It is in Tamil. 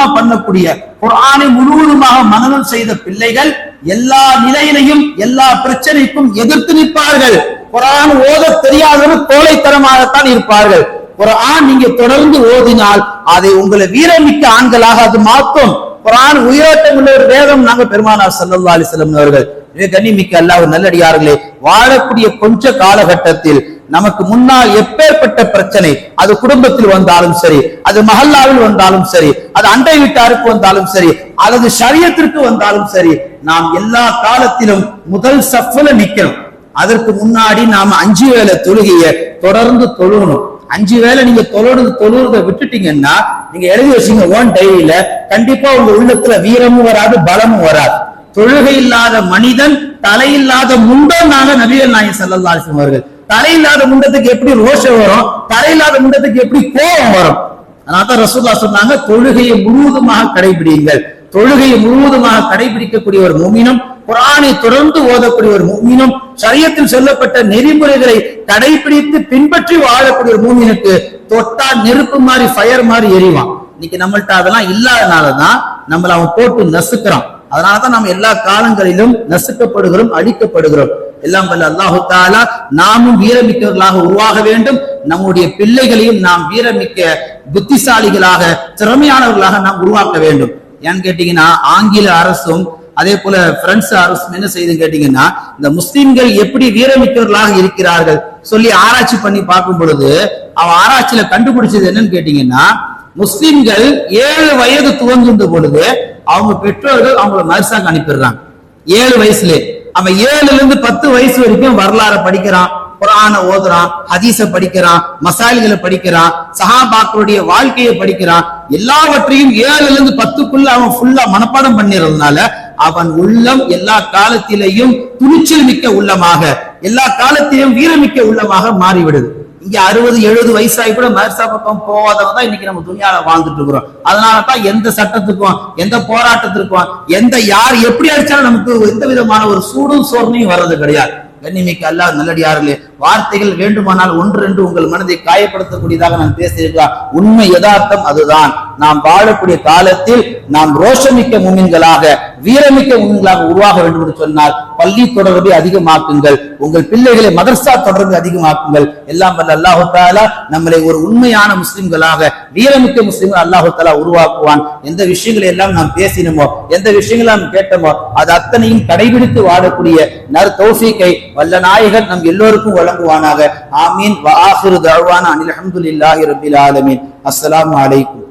தர்ஜுமா பண்ணக்கூடிய குரானை முழுவதுமாக மனனம் செய்த பிள்ளைகள் எல்லா நிலையிலையும் எல்லா பிரச்சனைக்கும் எதிர்த்து நிற்பார்கள். குரான் ஓத தெரியாதவர்கள் கோழைத்தனமாகத்தான் இருப்பார்கள். குரான் நீங்க தொடர்ந்து ஓதினால் அதை உங்களை வீரமிக்க ஆண்களாக அது மாற்றும். குரான் உயிரோட்டம் உள்ள ஒரு வேதம் நாங்க பெருமானார் ஸல்லல்லாஹு அலைஹி அவர்கள் கண்ணிமிக்க அல்லாஹ் நல்லடியார்களே வாழக்கூடிய கொஞ்ச காலகட்டத்தில் நமக்கு முன்னால் எப்பேற்பட்ட பிரச்சனை அது குடும்பத்தில் வந்தாலும் சரி அது மஹல்லாவில் வந்தாலும் சரி அது அண்டை வீட்டாருக்கு வந்தாலும் சரி அல்லது சரியத்திற்கு வந்தாலும் சரி நாம் எல்லா காலத்திலும் முதல் சஃப்ல நிக்கணும். அதற்கு முன்னாடி நாம அஞ்சு வேளை தொழுகைய தொடர்ந்து தொழுகணும். அஞ்சு வேளை நீங்க தொழுறது தொழுறத விட்டுட்டீங்கன்னா நீங்க எழுதி வச்சீங்க ஓன் டைரியில கண்டிப்பா உங்க உள்ளத்துல வீரமும் வராது பலமும் வராது. தொழுகை இல்லாத மனிதன் தலையில்லாத முண்டம் நபிகள் நாயகம் ஸல்லல்லாஹு அலைஹி அவர்கள். தலையில்லாத முண்டத்துக்கு எப்படி ரோஷம் வரும்? தலையில்லாத முண்டத்துக்கு எப்படி கோபம் வரும்? அதனால்தான் ரசூல்லா சொன்னாங்க தொழுகையை முழுவதுமாக கடைபிடிங்கள் தொழுகையை முழுவதுமாக கடைபிடிக்கக்கூடிய ஒரு மூமினம் குரானை தொடர்ந்து ஓதக்கூடிய ஒரு மூமினம் சரியத்தில் சொல்லப்பட்ட நெறிமுறைகளை கடைபிடித்து பின்பற்றி வாழக்கூடிய ஒரு மூமினுக்கு தொட்டா நெருப்பு மாதிரி ஃபயர் மாதிரி எரிவான். இன்னைக்கு நம்மள்ட்ட அதெல்லாம் இல்லாதனாலதான் நம்மள அவன் போட்டு நசுக்கிறான். அதனாலதான் நாம் எல்லா காலங்களிலும் நசுக்கப்படுகிறோம் அழிக்கப்படுகிறோம். எல்லாம் வல்ல அல்லாஹு தாலா நாமும் வீரமிக்கவர்களாக உருவாக வேண்டும். நம்முடைய பிள்ளைகளையும் நாம் வீரமிக்க புத்திசாலிகளாக திறமையானவர்களாக நாம் உருவாக்க வேண்டும். ஏன்னு கேட்டீங்கன்னா ஆங்கில அரசும் அதே போல பிரெஞ்சு அரசும் என்ன செய்து கேட்டீங்கன்னா இந்த முஸ்லிம்கள் எப்படி வீரமிக்கவர்களாக இருக்கிறார்கள் சொல்லி ஆராய்ச்சி பண்ணி பார்க்கும் பொழுது அவன் ஆராய்ச்சியில கண்டுபிடிச்சது என்னன்னு கேட்டீங்கன்னா முஸ்லிம்கள் ஏழு வயது துவங்குகின்ற பொழுது அவங்க பெற்றோர்கள் அவங்கள மதரசாக்கு அனுப்பிடுறாங்க. ஏழு வயசுல. அவன் ஏழுல இருந்து பத்து வயசு வரைக்கும் வரலாற படிக்கிறான் குரான ஓதுறான் ஹதீச படிக்கிறான் மசாலிகளை படிக்கிறான் சஹாபாக்களுடைய வாழ்க்கையை படிக்கிறான். எல்லாவற்றையும் ஏழுல இருந்து பத்துக்குள்ள அவன் ஃபுல்லா மனப்பாடம் பண்ணிடுறதுனால அவன் உள்ளம் எல்லா காலத்திலையும் துணிச்சல் மிக்க உள்ளமாக எல்லா காலத்திலும் வீரமிக்க உள்ளமாக மாறிவிடுது. இங்க அறுபது எழுபது வயசாகி கூட மதரசா பக்கம் போகாதவங்க தான் இன்னைக்கு நம்ம துணியால வாழ்ந்துட்டு இருக்கிறோம். அதனால தான் எந்த சட்டத்துக்கும் எந்த போராட்டத்திற்கும் எந்த யார் எப்படி அடிச்சாலும் நமக்கு எந்த விதமான ஒரு சூடும் சோர்ணையும் வர்றது கிடையாது. கண்ணிமைக்கு அல்லாஹ் நல்லடியார்களே வார்த்தைகள் வேண்டுமானால் ஒன்று ரெண்டு உங்கள் மனதை காயப்படுத்தக்கூடியதாக நான் பேசியிருக்கலாம் உண்மை யதார்த்தம் அதுதான். நாம் வாழக்கூடிய காலத்தில் நாம் ரோஷமிக்க முமின்களாக வீரமிக்க முமின்களாக உருவாக வேண்டும் என்று சொன்னால் பள்ளி தொடர்பை அதிகமாக்குங்கள். உங்கள் பிள்ளைகளை மதர்சா தொடர்பை அதிகமாக்குங்கள். எல்லாம் வல்ல அல்லாஹு தாலா நம்மளை ஒரு உண்மையான முஸ்லிம்களாக வீரமிக்க முஸ்லிம்கள் அல்லாஹு தாலா உருவாக்குவான். எந்த விஷயங்களை எல்லாம் நாம் பேசினோமோ எந்த விஷயங்களை நாம் கேட்டோமோ அது அத்தனையும் கடைபிடித்து வாழக்கூடிய நர் தௌசிக்கை வல்ல நாயகன் நம் எல்லோருக்கும் வழங்குவானாக ஆமீன் வ ஆஹிரு தஅவானா அனில் அல்ஹம்துலில்லாஹி ரப்பில் ஆலமீன் அஸ்ஸலாமு அலைக்கும்